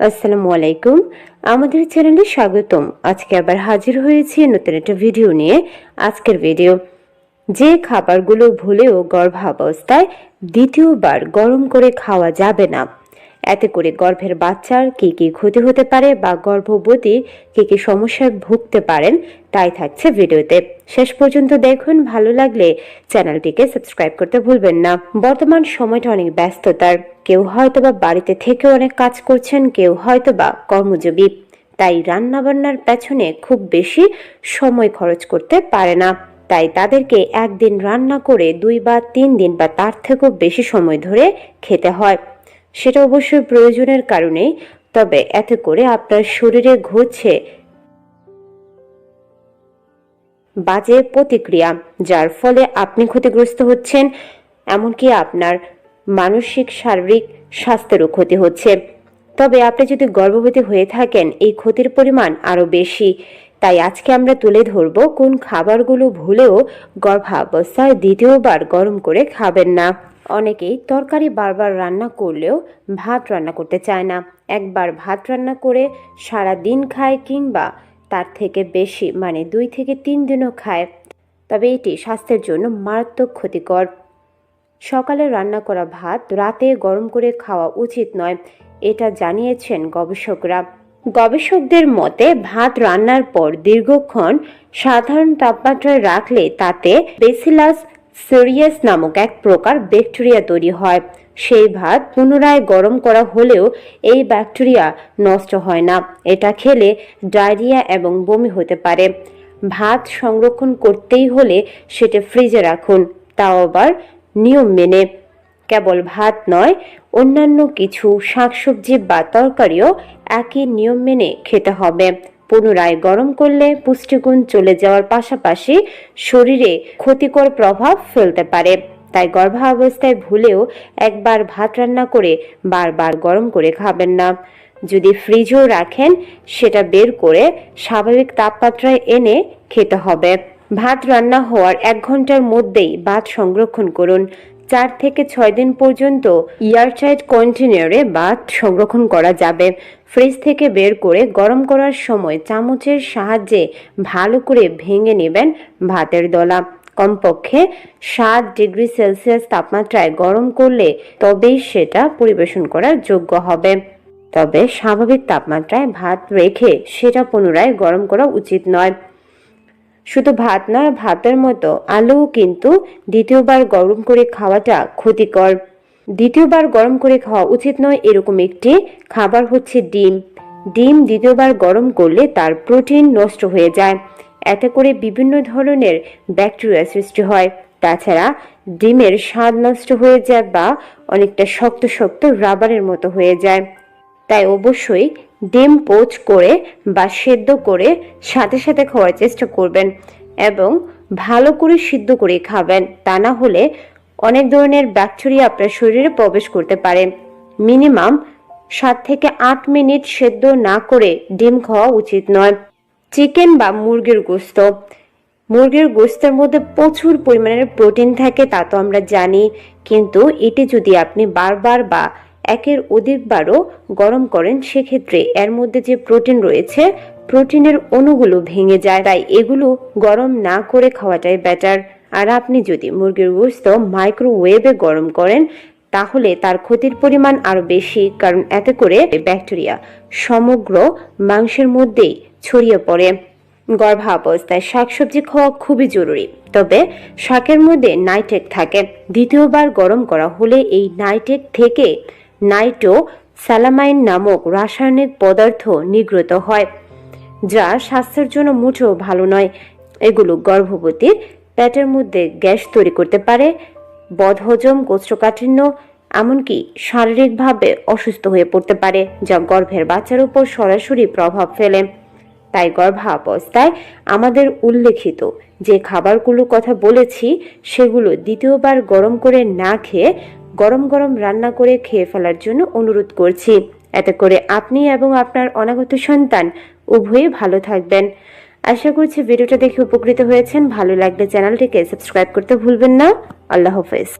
আসসালামু আলাইকুম। আমাদের চ্যানেলে স্বাগতম। আজকে আবার হাজির হয়েছি নতুন একটা ভিডিও নিয়ে। আজকের ভিডিও, যে খাবারগুলো ভুলেও গর্ভাবস্থায় দ্বিতীয়বার গরম করে খাওয়া যাবে না। এতে করে গর্ভের বাচ্চার কি কি ক্ষতি হতে পারে বা গর্ভবতী কি কি সমস্যায় ভুগতে পারেন, তাই থাকছে ভিডিওতে। শেষ পর্যন্ত দেখুন, ভালো লাগলে চ্যানেলটিকে সাবস্ক্রাইব করতে ভুলবেন না। বর্তমান সময়টা অনেক ব্যস্ততার। কেউ হয়তো বা বাড়িতে থেকে অনেক কাজ করছেন, কেউ হয়তো বা কর্মজীবী। তাই রান্নাবান্নার পেছনে খুব বেশি সময় খরচ করতে পারে না। তাই তাদেরকে একদিন রান্না করে দুই বা তিন দিন বা তার থেকেও বেশি সময় ধরে খেতে হয়। সেটা অবশ্যই প্রয়োজনের কারণেই, তবে এতে করে আপনার শরীরে ঘটছে বাজে প্রতিক্রিয়া, যার ফলে আপনি ক্ষতিগ্রস্ত হচ্ছেন, এমনকি আপনার মানসিক শারীরিক স্বাস্থ্যেরও ক্ষতি হচ্ছে। তবে আপনি যদি গর্ভবতী হয়ে থাকেন, এই ক্ষতির পরিমাণ আরও বেশি। তাই আজকে আমরা তুলে ধরব কোন খাবারগুলো ভুলেও গর্ভাবস্থায় দ্বিতীয়বার গরম করে খাবেন না। অনেকেই তরকারি বারবার রান্না করলেও ভাত রান্না করতে চায় না। একবার ভাত রান্না করে সারা দিন খায় কিংবা তার থেকে বেশি মানে দুই থেকে তিন দিনও খায়। তবে এটি স্বাস্থ্যের জন্য মারাত্মক ক্ষতিকর। সকালে রান্না করা ভাত রাতে গরম করে খাওয়া উচিত নয়, এটা জানিয়েছেন গবেষকরা। গবেষকদের মতে, ভাত রান্নার পর দীর্ঘক্ষণ সাধারণ তাপমাত্রায় রাখলে তাতে বেসিলাস সিরিয়াস নামক এক প্রকার ব্যাকটেরিয়া তৈরি হয়। সেই ভাত পুনরায় গরম করা হলেও এই ব্যাকটেরিয়া নষ্ট হয় না। এটা খেলে ডায়রিয়া এবং বমি হতে পারে। ভাত সংরক্ষণ করতেই হলে সেটা ফ্রিজে রাখুন। তাও আবার নিয়ম মেনে। কেবল ভাত নয়, অন্যান্য কিছু শাকসবজি বা তরকারিও একই নিয়ম মেনে খেতে হবে। পুনরায় গরম করলে পুষ্টিগুণ চলে যাওয়ার পাশাপাশি শরীরে ক্ষতিকর প্রভাব ফেলতে পারে। তাই গর্ভাবস্থায় ভুলেও একবার ভাত রান্না করে বারবার গরম করে খাবেন না। যদি ফ্রিজও রাখেন, সেটা বের করে স্বাভাবিক তাপমাত্রায় এনে খেতে হবে। ভাত রান্না হওয়ার এক ঘণ্টার মধ্যেই ভাত সংরক্ষণ করুন। চার থেকে ছয় দিন পর্যন্ত এয়ারটাইট কন্টেনারে ভাত সংরক্ষণ করা যাবে। ফ্রিজ থেকে বের করে গরম করার সময় চামচের সাহায্যে ভালো করে ভেঙে নেবেন ভাতের দলা। কমপক্ষে সাত ডিগ্রি সেলসিয়াস তাপমাত্রায় গরম করলে তবেই সেটা পরিবেশন করার যোগ্য হবে। তবে স্বাভাবিক তাপমাত্রায় ভাত রেখে সেটা পুনরায় গরম করা উচিত নয়। শুধু ভাত নয়, ভাতের মতো আলুও কিন্তু দ্বিতীয়বার গরম করে খাওয়াটা ক্ষতিকর। দ্বিতীয়বার গরম করে খাওয়া উচিত নয় এরকম একটি খাবার হচ্ছে ডিম। ডিম দ্বিতীয়বার গরম করলে তার প্রোটিন নষ্ট হয়ে যায়। এতে করে বিভিন্ন ধরনের ব্যাকটেরিয়া সৃষ্টি হয়। তাছাড়া ডিমের স্বাদ নষ্ট হয়ে যায় বা অনেকটা শক্ত শক্ত রাবারের মতো হয়ে যায়। তাই অবশ্যই ডিম পোচ করে বা সেদ্ধ করে সাথে সাথে খাওয়ার চেষ্টা করবেন এবং ভালো করে সিদ্ধ করে খাবেন। তা না হলে অনেক ধরনের ব্যাকটেরিয়া আপনার শরীরে প্রবেশ করতে পারে। মিনিমাম সাত থেকে আট মিনিট সেদ্ধ না করে ডিম খাওয়া উচিত নয়। চিকেন বা মুরগির গোস্ত। মুরগির গোস্তের মধ্যে প্রচুর পরিমাণের প্রোটিন থাকে, তা তো আমরা জানি। কিন্তু এটি যদি আপনি বারবার বা একের অধিকবারও গরম করেন, সেক্ষেত্রে এর মধ্যে যে প্রোটিন রয়েছে, প্রোটিনের অণুগুলো ভেঙে যায়। তাই এগুলো গরম না করে খাওয়াটাই বেটার আর আপনি যদি মুরগির গোস্ত মাইক্রোওয়েভে গরম করেন, তাহলে তার ক্ষতির পরিমাণ আরও বেশি, কারণ এতে করে ব্যাকটেরিয়া সমগ্র মাংসের মধ্যেই ছড়িয়ে পড়ে। গর্ভাবস্থায় শাকসবজি খাওয়া খুবই জরুরি। তবে শাকের মধ্যে নাইট্রেট থাকে। দ্বিতীয়বার গরম করা হলে এই নাইট্রেট থেকে নাইট্রো স্যালামাইন নামক রাসায়নিক পদার্থ নির্গত হয়, যা স্বাস্থ্যের জন্য মুঠেও ভালো নয়। এগুলো গর্ভবতীর পেটের মধ্যে গ্যাস তৈরি করতে পারে, বদহজম, কোষ্ঠকাঠিন্য, এমনকি শারীরিকভাবে অসুস্থ হয়ে পড়তে পারে, যা গর্ভের বাচ্চার উপর সরাসরি প্রভাব ফেলে। তাই গর্ভাবস্থায় আমাদের উল্লেখিত যে খাবারগুলোর কথা বলেছি, সেগুলো দ্বিতীয়বার গরম করে না খেয়ে গরম গরম রান্না করে খেয়ে ফেলার জন্য অনুরোধ করছি। এতে করে আপনি এবং আপনার অনাগত সন্তান উভয়ে ভালো থাকবেন। আশা করছি ভিডিওটা দেখে উপকৃত হয়েছেন। ভালো লাগলে চ্যানেলটিকে সাবস্ক্রাইব করতে ভুলবেন না। আল্লাহ হাফেজ।